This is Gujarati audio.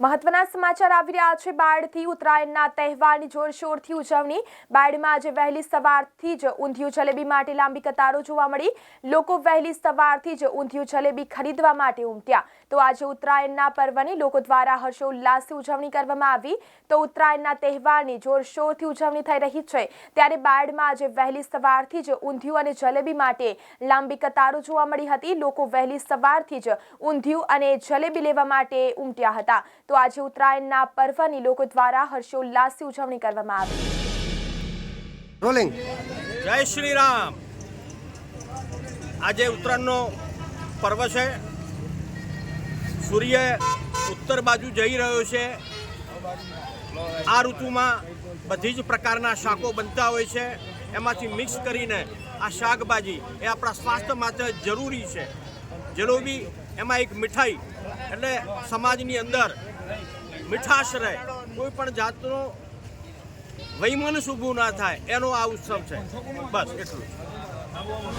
મહત્વના સમાચાર આવી રહ્યા છે. બાળથી ઉત્તરાયણના તહેવારની જોરશોરથી ઉજવણી. બાળમાં આજે વહેલી સવારથી જ ઊંધિયું જલેબી માટે લાંબી કતારો જોવા મળી. લોકો વહેલી સવારથી જ ઊંધિયું જલેબી ખરીદવા માટે ઉમટ્યા. તો આજે ઉત્તરાયણના પર્વની લોકો દ્વારા હર્ષોલ્લાસથી ઉજવણી કરવામાં આવી. તો ઉત્તરાયણના તહેવારની જોરશોરથી ઉજવણી થઈ રહી છે. ત્યારે બાળમાં આજે વહેલી સવારથી જ ઊંધિયું અને જલેબી માટે લાંબી કતારો જોવા મળી હતી. લોકો વહેલી સવારથી જ ઊંધિયું અને જલેબી લેવા માટે ઉમટ્યા હતા. તો આજે ઉત્તરાયણના પર્વની લોકો દ્વારા હર્ષોલ્લાસથી ઉજવણી કરવામાં આવી. રોલિંગ જય શ્રી રામ આજે ઉત્તરાયણનો પર્વ છે. સૂર્ય ઉત્તર બાજુ જઈ રહ્યો છે. આ ઋતુમાં બધી જ પ્રકારના શાકો બનતા હોય છે. એમાંથી મિક્સ કરીને આ શાકભાજી એ આપણા સ્વાસ્થ્ય માટે જરૂરી છે. જલેબી એમાં એક મીઠાઈ એટલે સમાજની અંદર મીઠાશ રહે. કોઈ પણ જાતનો વૈમનસ ઊભું ના થાય. એનો આ ઉત્સવ છે. બસ, એટલું.